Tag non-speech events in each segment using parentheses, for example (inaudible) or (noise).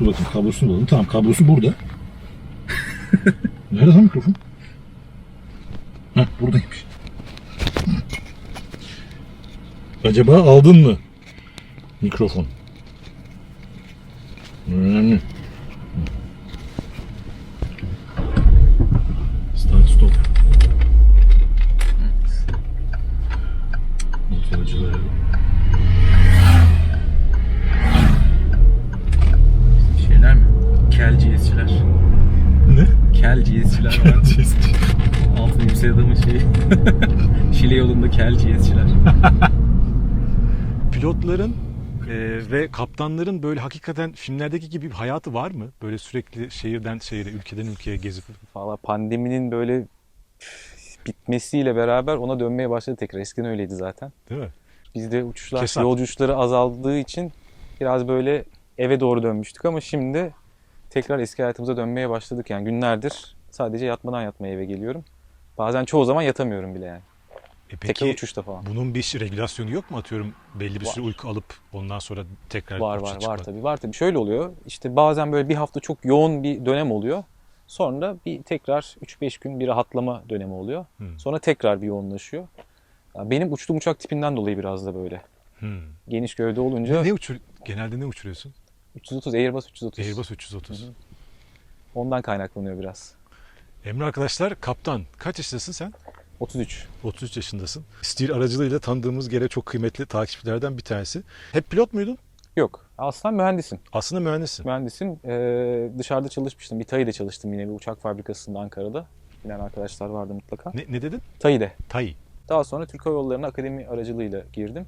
Dur bakayım kablosunu bulalım. Tamam kablosu burada. (laughs) Nerede lan mikrofon? Heh buradaymış. Acaba aldın mı? Mikrofon. Önemli. (laughs) Şile yolunda kel GS'çiler. (laughs) Pilotların e, ve kaptanların böyle hakikaten filmlerdeki gibi bir hayatı var mı? Böyle sürekli şehirden şehire, ülkeden ülkeye gezip. Valla pandeminin böyle bitmesiyle beraber ona dönmeye başladı tekrar. Eskiden öyleydi zaten. Değil mi? Bizde uçuşlar, Kesat. yolcu uçuşları azaldığı için biraz böyle eve doğru dönmüştük ama şimdi tekrar eski hayatımıza dönmeye başladık. Yani günlerdir sadece yatmadan yatmaya eve geliyorum. Bazen çoğu zaman yatamıyorum bile yani. E peki uçuşta falan. bunun bir regülasyonu yok mu? Atıyorum belli bir Var. süre uyku alıp ondan sonra tekrar Var var var çıkmak. tabii var tabii. Şöyle oluyor. İşte bazen böyle bir hafta çok yoğun bir dönem oluyor. Sonra bir tekrar 3-5 gün bir rahatlama dönemi oluyor. Hmm. Sonra tekrar bir yoğunlaşıyor. Ya Benim uçtuğum uçak tipinden dolayı biraz da böyle. Hmm. Geniş gövde olunca Ne uçur? Genelde ne uçuruyorsun? 330 Airbus 330. Airbus 330. Hı hı. Ondan kaynaklanıyor biraz. Emre arkadaşlar kaptan. Kaç yaşındasın sen? 33. 33 yaşındasın. Stil aracılığıyla tanıdığımız gene çok kıymetli takipçilerden bir tanesi. Hep pilot muydun? Yok. Aslında mühendisim. Aslında mühendissin. Mühendisim. Ee, dışarıda çalışmıştım. Bir TAI'de çalıştım yine bir uçak fabrikasında Ankara'da. Bilen arkadaşlar vardı mutlaka. Ne, ne dedin? TAI'de. TAI. Daha sonra Türk Hava Yolları'na akademi aracılığıyla girdim.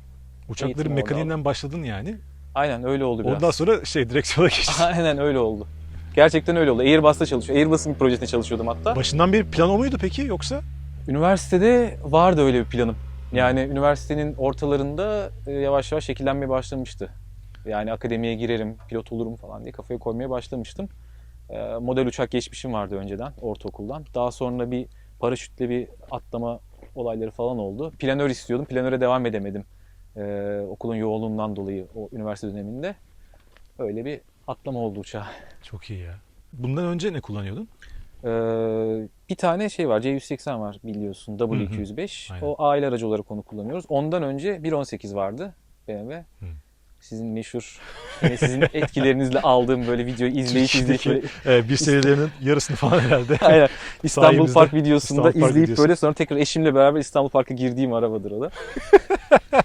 Uçakların Eğitim orada mekaniğinden başladın yani. Aynen öyle oldu biraz. Ondan sonra şey direksiyona (laughs) geçtin. Aynen öyle oldu. Gerçekten öyle oldu. Airbus'ta çalışıyor. Airbus'un bir projesinde çalışıyordum hatta. Başından bir plan o muydu peki yoksa? Üniversitede vardı öyle bir planım. Yani üniversitenin ortalarında e, yavaş yavaş şekillenmeye başlamıştı. Yani akademiye girerim, pilot olurum falan diye kafaya koymaya başlamıştım. E, Model uçak geçmişim vardı önceden, ortaokuldan. Daha sonra bir paraşütle bir atlama olayları falan oldu. Planör istiyordum, planöre devam edemedim. E, okulun yoğunluğundan dolayı o üniversite döneminde. Öyle bir atlama oldu uçağa. Çok iyi ya. Bundan önce ne kullanıyordun? Ee, bir tane şey var C180 var biliyorsun W205. Aynen. O aile aracı olarak onu kullanıyoruz. Ondan önce 1.18 vardı BMW. Hı. Sizin meşhur yine sizin (laughs) etkilerinizle aldığım böyle videoyu izleyip izleyip böyle e, bir serilerinin yarısını falan herhalde. (laughs) Aynen. İstanbul Park videosunda İstanbul Park izleyip videosu. böyle sonra tekrar eşimle beraber İstanbul Park'a girdiğim arabadır o da. (laughs)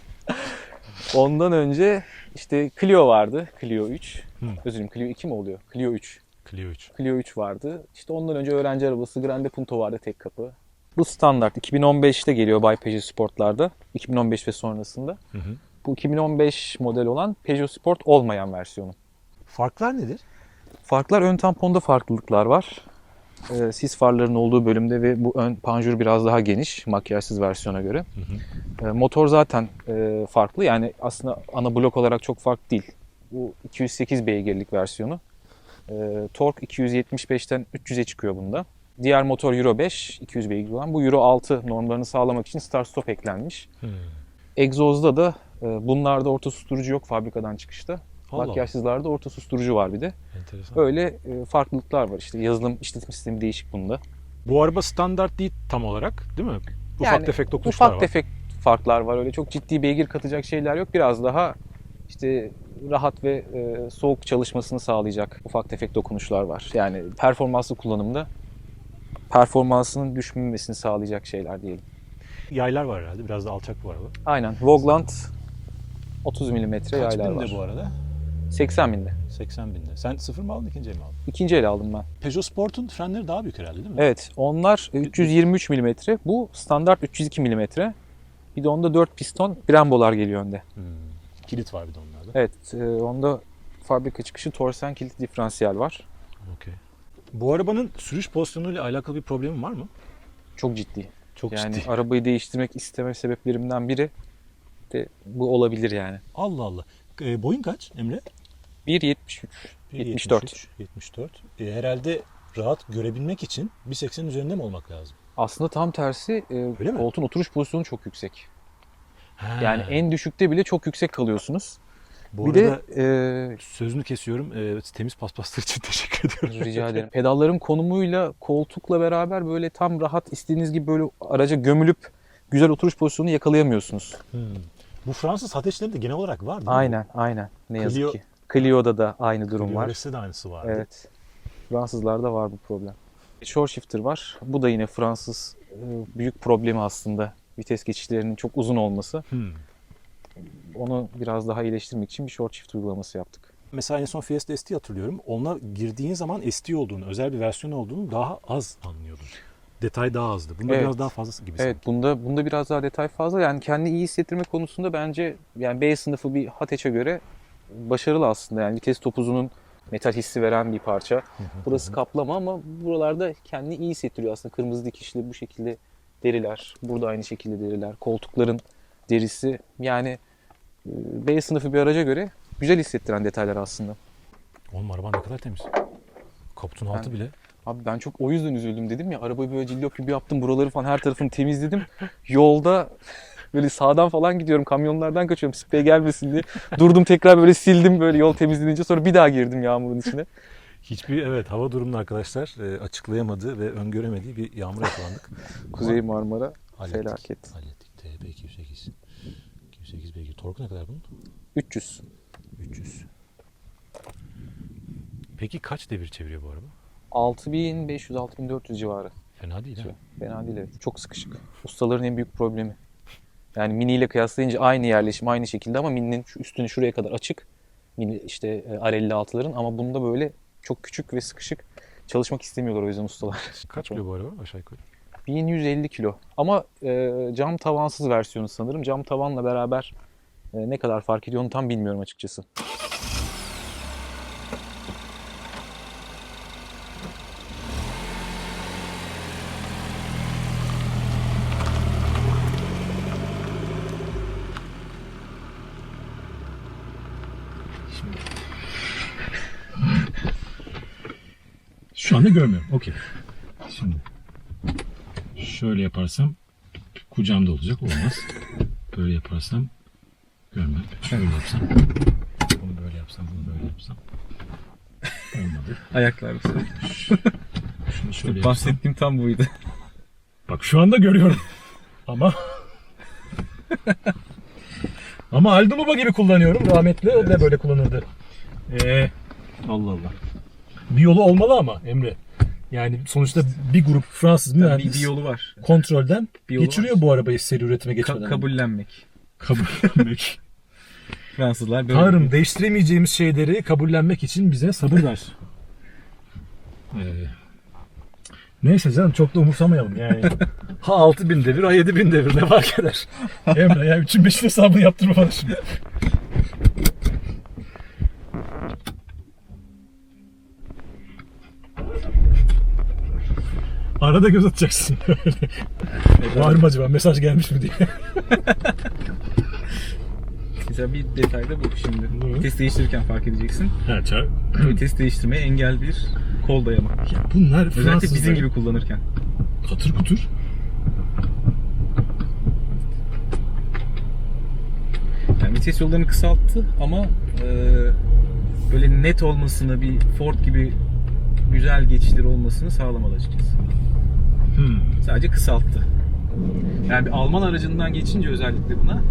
Ondan önce işte Clio vardı. Clio 3. Hı. Özür dilerim Clio 2 mi oluyor? Clio 3. Clio 3. Clio 3 vardı. İşte ondan önce öğrenci arabası Grande Punto vardı tek kapı. Bu standart 2015'te geliyor Bay Peugeot Sport'larda. 2015 ve sonrasında. Hı hı. Bu 2015 model olan Peugeot Sport olmayan versiyonu. Farklar nedir? Farklar ön tamponda farklılıklar var. Ee, sis farların olduğu bölümde ve bu ön panjur biraz daha geniş makyajsız versiyona göre. Hı hı. Ee, motor zaten e, farklı yani aslında ana blok olarak çok farklı değil. Bu 208 beygirlik versiyonu. Ee, tork 275'ten 300'e çıkıyor bunda. Diğer motor Euro 5 200 beygir olan. Bu Euro 6 normlarını sağlamak için start stop eklenmiş. Hı. Egzozda da e, bunlarda orta susturucu yok fabrikadan çıkışta. Allah. Makyajsızlarda orta susturucu var bir de. Enteresan. Öyle e, farklılıklar var. İşte yazılım işletim sistemi değişik bunda. Bu araba standart değil tam olarak değil mi? Ufak Yani tefek dokunuşlar Ufak var. tefek farklar var. Öyle çok ciddi beygir katacak şeyler yok. Biraz daha işte rahat ve e, soğuk çalışmasını sağlayacak ufak tefek dokunuşlar var. Yani performanslı kullanımda performansının düşmemesini sağlayacak şeyler diyelim. Yaylar var herhalde. Biraz da alçak bu araba. Aynen. Vogland 30 mm Kaç yaylar binde var. bu arada? 80 binde. 80 binde. Sen sıfır mı aldın ikinci el mi aldın? İkinci el aldım ben. Peugeot Sport'un frenleri daha büyük herhalde değil mi? Evet. Onlar 323 mm. Bu standart 302 mm. Bir de onda 4 piston Brembo'lar geliyor önde. Hmm. Kilit var bir de onlarda. Evet, e, onda fabrika çıkışı torsen kilit diferansiyel var. Okey. Bu arabanın sürüş pozisyonuyla alakalı bir problemin var mı? Çok ciddi. Çok yani ciddi. arabayı değiştirmek isteme sebeplerimden biri de bu olabilir yani. Allah Allah. E, boyun kaç Emre? 1.73, 74. 73, 74. E, herhalde rahat görebilmek için 1.80'in üzerinde mi olmak lazım? Aslında tam tersi e, Öyle mi? koltuğun oturuş pozisyonu çok yüksek. Ha. Yani en düşükte bile çok yüksek kalıyorsunuz. Bu bir arada de e, sözünü kesiyorum. Ee, temiz paspaslar için (laughs) teşekkür ediyorum. Rica ederim. Pedalların konumuyla koltukla beraber böyle tam rahat istediğiniz gibi böyle araca gömülüp güzel oturuş pozisyonunu yakalayamıyorsunuz. Hmm. Bu Fransız ateşleri de genel olarak var değil mi? Aynen, aynen. Ne yazık Clio- ki. Clio'da da aynı durum var. Clio'da de aynısı var. Evet. Fransızlarda var bu problem. Shore shifter var. Bu da yine Fransız e, büyük problemi aslında. Vites geçişlerinin çok uzun olması. Hmm. Onu biraz daha iyileştirmek için bir short shift uygulaması yaptık. Mesela en son Fiesta ST hatırlıyorum. Ona girdiğin zaman ST olduğunu, özel bir versiyon olduğunu daha az anlıyordun. Detay daha azdı. Bunda Evet. biraz daha fazlası gibi Evet, sanki. bunda bunda biraz daha detay fazla. Yani kendi iyi hissettirme konusunda bence yani B sınıfı bir Hateç'e göre başarılı aslında. Yani vites topuzunun metal hissi veren bir parça. Burası kaplama ama buralarda kendini iyi hissettiriyor aslında. Kırmızı dikişli bu şekilde deriler. Burada aynı şekilde deriler. Koltukların derisi. Yani e, B sınıfı bir araca göre güzel hissettiren detaylar aslında. Oğlum araban ne kadar temiz. Kaputun altı Ben- bile. Abi ben çok o yüzden üzüldüm dedim ya. Arabayı böyle cillop gibi yaptım. Buraları falan her tarafını temizledim. Yolda (laughs) böyle sağdan falan gidiyorum. Kamyonlardan kaçıyorum sprey gelmesin diye. Durdum tekrar böyle sildim böyle yol temizlenince. Sonra bir daha girdim yağmurun içine. Hiçbir evet hava durumunu arkadaşlar e, açıklayamadığı ve öngöremediği bir yağmur yakalandık. (laughs) Kuzey Marmara Hallettik. felaket. Hallettik. TB 208. 208 beygir. Torku ne kadar bunun? 300. 300. Peki kaç devir çeviriyor bu araba? 6500-6400 civarı. Fena değil ha. Fena değil evet. Çok sıkışık. Ustaların en büyük problemi. Yani mini ile kıyaslayınca aynı yerleşim aynı şekilde ama mininin şu üstünü şuraya kadar açık. Mini işte e, R56'ların ama bunda böyle çok küçük ve sıkışık. Çalışmak istemiyorlar o yüzden ustalar. (laughs) Kaç kilo bu araba aşağı yukarı? 1150 kilo. Ama e, cam tavansız versiyonu sanırım. Cam tavanla beraber e, ne kadar fark ediyor onu tam bilmiyorum açıkçası. Şu anda görmüyorum. Okey. Şimdi şöyle yaparsam kucağımda olacak. Olmaz. Böyle yaparsam görmem. Şöyle yapsam. Bunu böyle yapsam, bunu böyle yapsam. Olmadı. Ayaklar Şunu şöyle yapsam. Bahsettiğim tam buydu. Bak şu anda görüyorum. Ama ama Aldo Baba gibi kullanıyorum. Rahmetli o da böyle kullanırdı. Ee, Allah Allah. Bir yolu olmalı ama Emre. Yani sonuçta bir grup Fransız mühendis yolu var. kontrolden Bir yolu geçiriyor var. bu arabayı seri üretime geçmeden. Ka- kabullenmek. Kabullenmek. (laughs) Fransızlar böyle. Tanrım değiştiremeyeceğimiz şeyleri kabullenmek için bize sabır ver. Ee, neyse canım çok da umursamayalım yani. (laughs) ha 6000 devir ha 7000 devir ne fark eder. Emre ya 3'ün 5'in hesabını yaptırma bana şimdi. (laughs) Arada göz atacaksın. (laughs) Var mı acaba mesaj gelmiş mi diye. (laughs) Mesela bir detayda bu şimdi. Ne? Vites değiştirirken fark edeceksin. Ha, çar. (clears throat) Vites değiştirmeye engel bir kol dayama. Ya bunlar Özellikle Fransızlar. bizim gibi kullanırken. Katır kutur. Yani vites yollarını kısalttı ama e, böyle net olmasını, bir Ford gibi güzel geçişleri olmasını sağlamadı açıkçası. Hmm. Sadece kısalttı. Yani bir Alman aracından geçince özellikle buna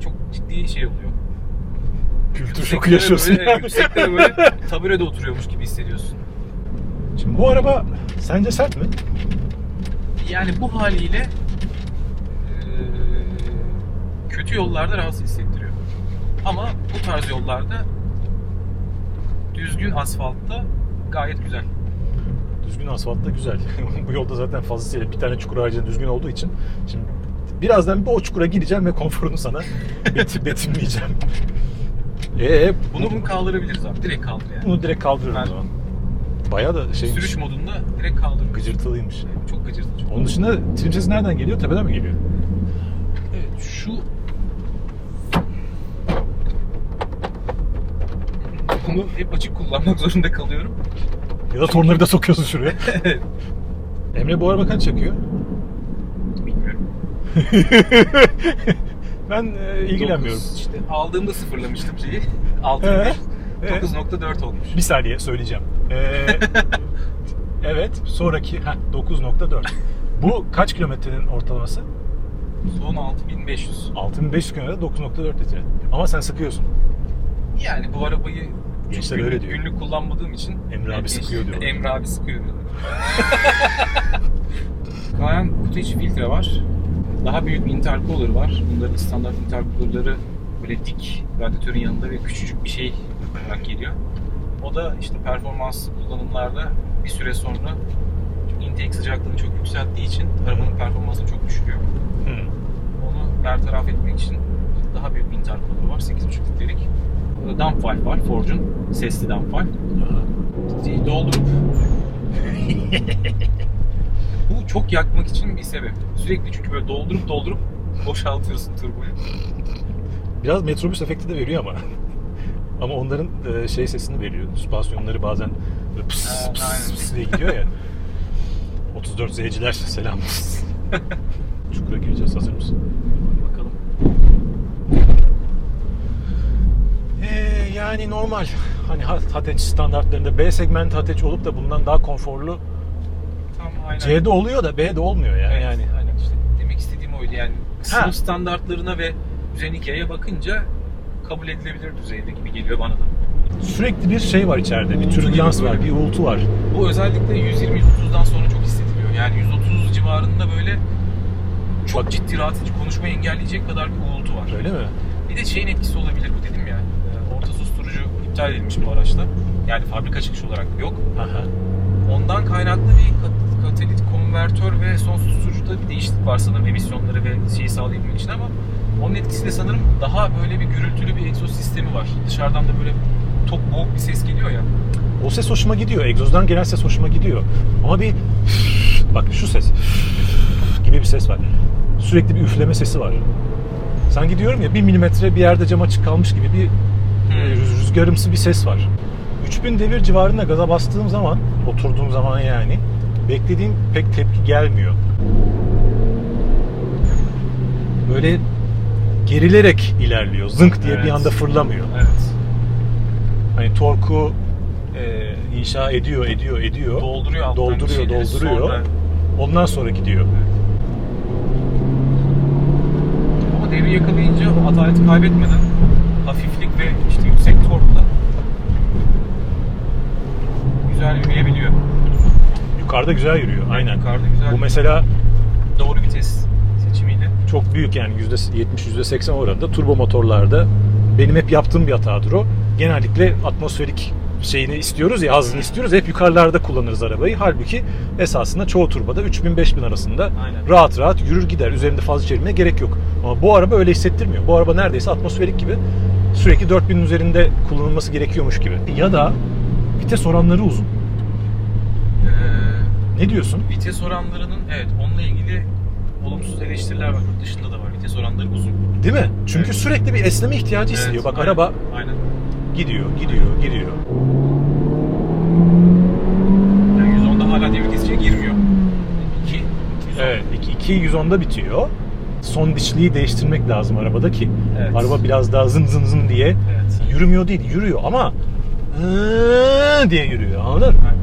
çok ciddi şey oluyor. Kültür şoku yaşıyorsun. Böyle, yükseklere böyle (laughs) taburede oturuyormuş gibi hissediyorsun. Şimdi bu araba sence sert mi? Yani bu haliyle eee, kötü yollarda rahatsız hissettiriyor. Ama bu tarz yollarda düzgün asfaltta gayet güzel. Düzgün asfaltta güzel. (laughs) bu yolda zaten fazlasıyla bir tane çukur haricinde düzgün olduğu için. Şimdi birazdan bir o çukura gireceğim ve konforunu sana (laughs) bet betimleyeceğim. (laughs) Ee, Bunu bunu kaldırabiliriz abi. Direkt kaldır yani. bunu direkt kaldırıyorum Ben- o zaman. Bayağı da şey Sürüş modunda direkt kaldır. gıcırtılıymış. Çok gıcırtıcı. Onun dışında trim sesi nereden geliyor? Tepeden mi geliyor? Evet şu bunu hep açık kullanmak zorunda kalıyorum. Ya da tornavida sokuyorsun şuraya. (laughs) Emre bu araba kaç yakıyor? Bilmiyorum. (laughs) Ben e, ilgilenmiyorum. Dokuz, işte aldığımda sıfırlamıştım şeyi. 6 Ee, ee. 9.4 olmuş. Bir saniye söyleyeceğim. Ee, (laughs) evet sonraki heh, 9.4. Bu kaç kilometrenin ortalaması? Son 6500. 6500 kilometre 9.4 litre. Ama sen sıkıyorsun. Yani bu arabayı Gençler günlük, öyle diyor. günlük kullanmadığım için Emre abi sıkıyor diyor. Emre abi sıkıyor diyor. (laughs) Kayan kutu içi filtre var. Daha büyük bir intercooler var. Bunların standart intercoolerları böyle dik radyatörün yanında ve küçücük bir şey olarak geliyor. O da işte performans kullanımlarda bir süre sonra intake sıcaklığını çok yükselttiği için arabanın performansını çok düşürüyor. Hı. Onu bertaraf etmek için daha büyük bir intercooler var. 8.5 litrelik. Dump var Forge'un. Sesli dump. Doldurup (laughs) Bu çok yakmak için bir sebep. Sürekli çünkü böyle doldurup doldurup boşaltıyorsun turboyu. Biraz metrobüs efekti de veriyor ama. ama onların e, şey sesini veriyor. Süspansiyonları bazen böyle pıs pıs, pıs diye gidiyor ya. 34 Z'ciler selam. (laughs) Çukura gireceğiz. Hazır mısın? Bakalım. Ee, yani normal. Hani Hateç standartlarında B segment Hateç olup da bundan daha konforlu Tam aynen. C'de oluyor da B'de olmuyor ya. Evet, Yani aynen işte demek istediğim oydu yani Ha. sınıf standartlarına ve yaya bakınca kabul edilebilir düzeyde gibi geliyor bana da. sürekli bir şey var içeride. Bir türbülans var, bir uğultu var. Bu özellikle 120-130'dan sonra çok hissediliyor. Yani 130 civarında böyle çok Bak- ciddi rahat edici konuşmayı engelleyecek kadar bir uğultu var. Öyle mi? Bir de şeyin etkisi olabilir bu dedim ya. e, Orta susturucu iptal edilmiş bu araçta. Yani fabrika çıkışı olarak yok. Aha. Ondan kaynaklı bir kat- katalitik konvertör ve son susturucuda bir değişiklik var sanırım emisyonları ve şeyi sağlayabilmek için ama onun etkisiyle sanırım daha böyle bir gürültülü bir egzoz sistemi var. Dışarıdan da böyle çok boğuk bir ses geliyor ya. O ses hoşuma gidiyor. Egzozdan gelen ses hoşuma gidiyor. Ama bir (laughs) bak şu ses (laughs) gibi bir ses var. Sürekli bir üfleme sesi var. Sanki diyorum ya bir milimetre bir yerde cam açık kalmış gibi bir e, rüz- rüzgarımsı bir ses var. 3000 devir civarında gaza bastığım zaman, oturduğum zaman yani beklediğim pek tepki gelmiyor. Böyle gerilerek ilerliyor. Zınk diye bir Evet. anda fırlamıyor. Evet. Hani torku e, inşa ediyor, ediyor, ediyor. Dolduruyor Dolduruyor, dolduruyor. sonra- Ondan sonra gidiyor. Ama devri yakalayınca o adaleti kaybetmeden hafiflik ve işte yüksek güzel yürüyebiliyor. Yukarıda güzel yürüyor. Aynen. Yukarıda güzel Bu mesela doğru vites seçimiyle. çok büyük yani %70 %80 oranında turbo motorlarda benim hep yaptığım bir hatadır o. Genellikle atmosferik şeyini istiyoruz ya hazını istiyoruz hep yukarılarda kullanırız arabayı. Halbuki esasında çoğu turboda 3000-5000 arasında Aynen. rahat rahat yürür gider. Üzerinde fazla çevirmeye gerek yok. Ama bu araba öyle hissettirmiyor. Bu araba neredeyse atmosferik gibi sürekli 4000'in üzerinde kullanılması gerekiyormuş gibi. Ya da vites oranları uzun. Ee, Ne diyorsun? vites oranlarının evet onunla ilgili olumsuz eleştiriler var. Yurt dışında da var. Vites oranları uzun. Değil mi? Çünkü Evet. sürekli bir esneme ihtiyacı Evet, istiyor. Bak aynen, araba Aynen. gidiyor, gidiyor, gidiyor. Yani 110'da hala devir kesiciye girmiyor. 2 110. Evet, 2 210'da bitiyor. Son dişliği değiştirmek lazım arabada ki Evet. araba biraz daha zın zın zın diye Evet. yürümüyor değil, yürüyor ama diye yürüyor. Anladın? mı? Aynen.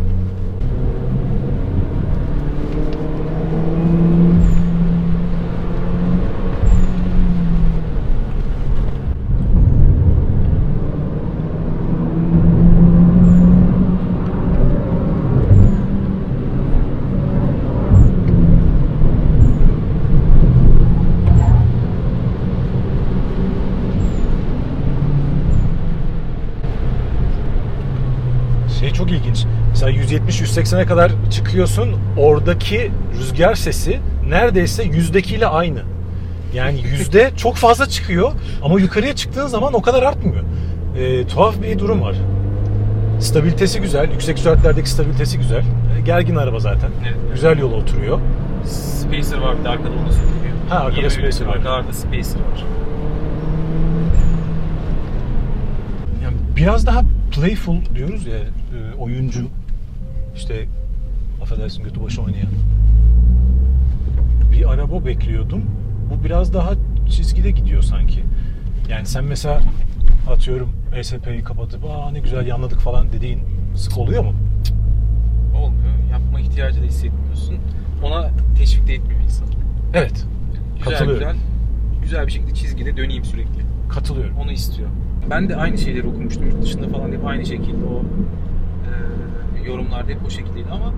Şey çok ilginç. Mesela 170-180'e kadar çıkıyorsun. Oradaki rüzgar sesi neredeyse yüzdekiyle aynı. Yani yüzde (laughs) çok fazla çıkıyor ama yukarıya çıktığın zaman o kadar artmıyor. Ee, tuhaf bir durum var. Stabilitesi güzel. Yüksek süratlerdeki stabilitesi güzel. Ee, Gergin araba zaten. Evet. Güzel yola oturuyor. Spacer var bir de arkada onu söylüyor. Ha, arkada Yeni spacer var. Arkalarda spacer var. Yani biraz daha playful diyoruz ya e, oyuncu işte affedersin götü başı oynayan bir araba bekliyordum. Bu biraz daha çizgide gidiyor sanki. Yani sen mesela atıyorum ESP'yi kapatıp aa ne güzel yanladık falan dediğin sık oluyor mu? Olmuyor. Yapma ihtiyacı da hissetmiyorsun. Ona teşvik de etmiyor insan. Evet. Güzel Katılıyorum. güzel güzel bir şekilde çizgide döneyim sürekli. Katılıyorum. Onu istiyor. Ben de aynı şeyleri okumuştum yurt dışında falan hep aynı şekilde o yorumlarda hep o şekildeydi ama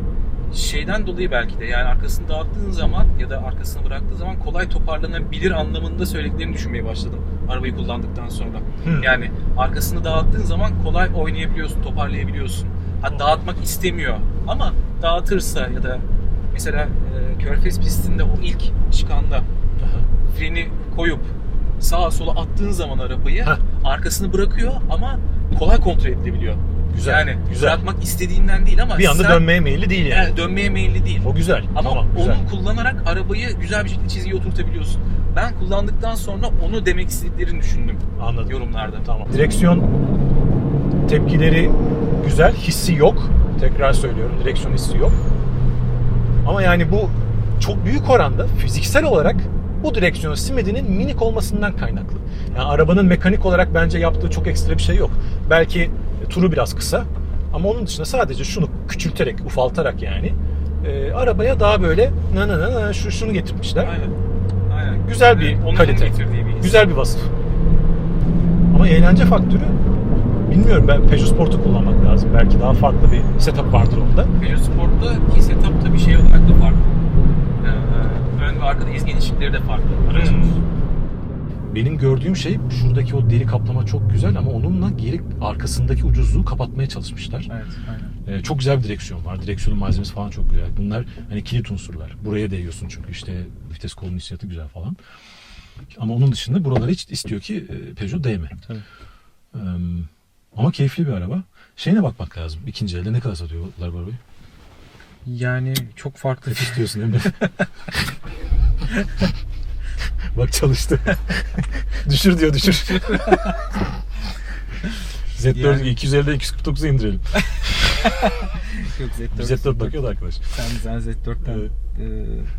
şeyden dolayı belki de yani arkasını dağıttığın zaman ya da arkasını bıraktığı zaman kolay toparlanabilir anlamında söylediklerini düşünmeye başladım arabayı kullandıktan sonra. Hmm. Yani arkasını dağıttığın zaman kolay oynayabiliyorsun, toparlayabiliyorsun. Ha dağıtmak istemiyor ama dağıtırsa ya da mesela e, Körfez pistinde o ilk çıkanda freni koyup sağa sola attığın zaman arabayı Heh. arkasını bırakıyor ama kolay kontrol edilebiliyor. Güzel, Yani güzel. bırakmak istediğinden değil ama Bir anda sen dönmeye meyilli değil yani. yani dönmeye meyilli değil. O güzel. Ama tamam, güzel. onu kullanarak arabayı güzel bir şekilde çizgiye oturtabiliyorsun. Ben kullandıktan sonra onu demek istediklerini düşündüm Anladım. yorumlarda. Tamam. Direksiyon tepkileri güzel, hissi yok. Tekrar söylüyorum, direksiyon hissi yok. Ama yani bu çok büyük oranda fiziksel olarak bu direksiyon simidinin minik olmasından kaynaklı. Yani arabanın mekanik olarak bence yaptığı çok ekstra bir şey yok. Belki turu biraz kısa ama onun dışında sadece şunu küçülterek, ufaltarak yani e, arabaya daha böyle na na na na şu şunu getirmişler. Aynen. Aynen. Güzel bir Onun kalite. bir his. Güzel bir vasıf. Ama eğlence faktörü bilmiyorum ben Peugeot Sport'u kullanmak lazım. Belki daha farklı bir setup vardır onda. Peugeot Sport'taki setup tabii şey olarak da farklı. Ee, ön ve arkada iz genişlikleri de farklı. Aracın. Hmm. Benim gördüğüm şey şuradaki o deri kaplama çok güzel ama onunla geri arkasındaki ucuzluğu kapatmaya çalışmışlar. Evet, aynen. Ee, çok güzel bir direksiyon var. Direksiyonun malzemesi falan çok güzel. Bunlar hani kilit unsurlar. Buraya değiyorsun çünkü işte vites kolunun hissiyatı güzel falan. Ama onun dışında buraları hiç istiyor ki e, Peugeot değme. Tabii. Ee, ama keyifli bir araba. Şeyine bakmak lazım. İkinci elde ne kadar satıyorlar bu arabayı? Yani çok farklı. İstiyorsun değil mi? (laughs) (laughs) Bak çalıştı. (laughs) düşür diyor düşür. (laughs) Z4 Yani- 250'den 249'a indirelim. Yok Z4. Bir Z4 bakıyordu arkadaş. Sen, sen Z4'ten Evet. e,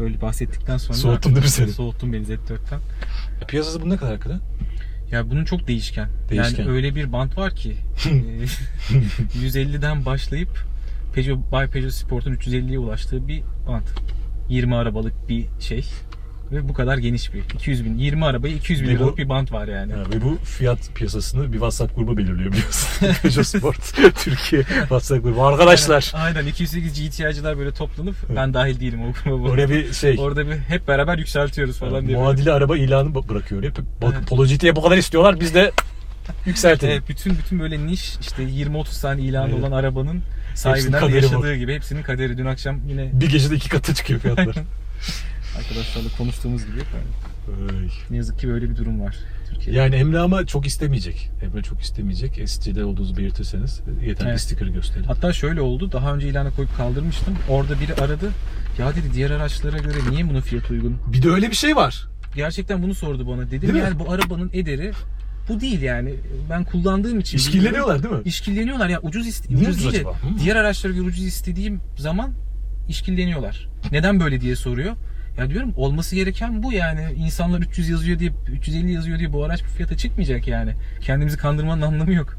böyle bahsettikten sonra Soğuttun değil mi seni? Soğuttun beni Z4'ten. Piyasası bu ne kadar hakikaten? Ya bunun çok değişken. Değişken. Yani öyle bir bant var ki e, 150'den başlayıp Peugeot Bay Peugeot Sport'un 350'ye ulaştığı bir bant. 20 arabalık bir şey ve bu kadar geniş bir 200 bin 20 arabaya 200 bin liralık bir bant var yani. Ha, ve bu fiyat piyasasını bir WhatsApp grubu belirliyor biliyorsun. (laughs) Peugeot Sport Türkiye WhatsApp grubu. Arkadaşlar Aynen, aynen 208 GTI'cılar böyle toplanıp ben dahil değilim o gruba. oraya bir şey Orada bir hep beraber yükseltiyoruz falan diye. böyle. muadili araba ilanı bı- bırakıyor. Hep bak Evet. Polo GT'ye bu kadar istiyorlar biz de yükseltelim. Evet, bütün bütün böyle niş işte 20-30 tane ilanı Evet. olan arabanın sahibinden yaşadığı bu. gibi hepsinin kaderi. Dün akşam yine Bir gecede iki katı çıkıyor fiyatlar. Arkadaşlarla konuştuğumuz gibi Ay. ne yazık ki böyle bir durum var Türkiye'de. Yani Emre ama çok istemeyecek. Emre çok istemeyecek. SC'de olduğunuzu belirtirseniz yeter Evet. sticker'ı gösterin. Hatta şöyle oldu. Daha önce ilana koyup kaldırmıştım. Orada biri aradı. Ya dedi diğer araçlara göre niye bunun fiyatı uygun? Bir de öyle bir şey var. Gerçekten bunu sordu bana. Dedim Değil mi? yani bu arabanın ederi bu değil yani. Ben kullandığım için. İşkilleniyorlar değil mi? İşkilleniyorlar ya ucuz iste ucuz ucuz değil de? Hı. diğer araçlara göre ucuz istediğim zaman işkilleniyorlar. Neden böyle diye soruyor. Ya diyorum olması gereken bu yani. İnsanlar 300 yazıyor diye 350 yazıyor diye bu araç bu fiyata çıkmayacak yani. Kendimizi kandırmanın anlamı yok.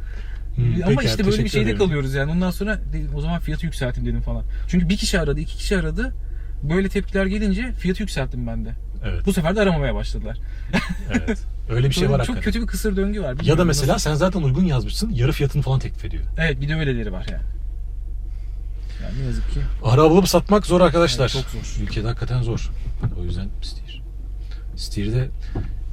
Hı, Ama peki işte böyle bir şeyde ederim. kalıyoruz yani. Ondan sonra o zaman fiyatı yükselteyim dedim falan. Çünkü bir kişi aradı, iki kişi aradı. Böyle tepkiler gelince fiyatı yükselttim ben de. Evet. Bu sefer de aramamaya başladılar. evet. Öyle bir (laughs) şey var çok hakikaten. kötü bir kısır döngü var. Ya da Bilmiyorum mesela nasıl- sen zaten uygun yazmışsın. Yarı fiyatını falan teklif ediyor. Evet bir de öyleleri var yani. Yani ne yazık ki. Araba bulup satmak zor arkadaşlar. Evet, çok zor. Ülkede hakikaten zor. O yüzden Steer. Steer'de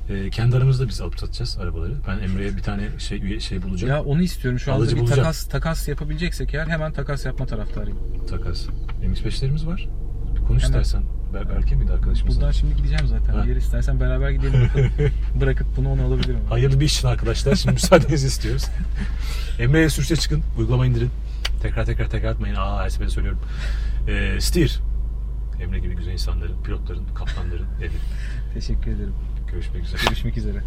e, kendi aramızda biz alıp satacağız arabaları. Ben Emre'ye bir tane şey üye- şey bulacağım. Ya onu istiyorum. Şu anda Alıcı bir bulacağım. takas takas yapabileceksek eğer hemen takas yapma taraftarıyım. Takas. MX-5'lerimiz var. Bir konuş Hemen. istersen. Ber Berke miydi arkadaşımız? Buradan şimdi gideceğim zaten. Ha. Bir yere istersen beraber gidelim bakalım. (laughs) Bırakıp bunu onu alabilirim. Hayırlı bir iş için arkadaşlar. Şimdi müsaadenizi istiyoruz. (laughs) Emre'ye sürüşe çıkın. Uygulama indirin. Tekrar tekrar tekrar etmeyin. Aa her seferinde söylüyorum. Ee, Steer. Emre gibi güzel insanların, pilotların, kaptanların evi. Teşekkür ederim. Görüşmek üzere. Görüşmek üzere.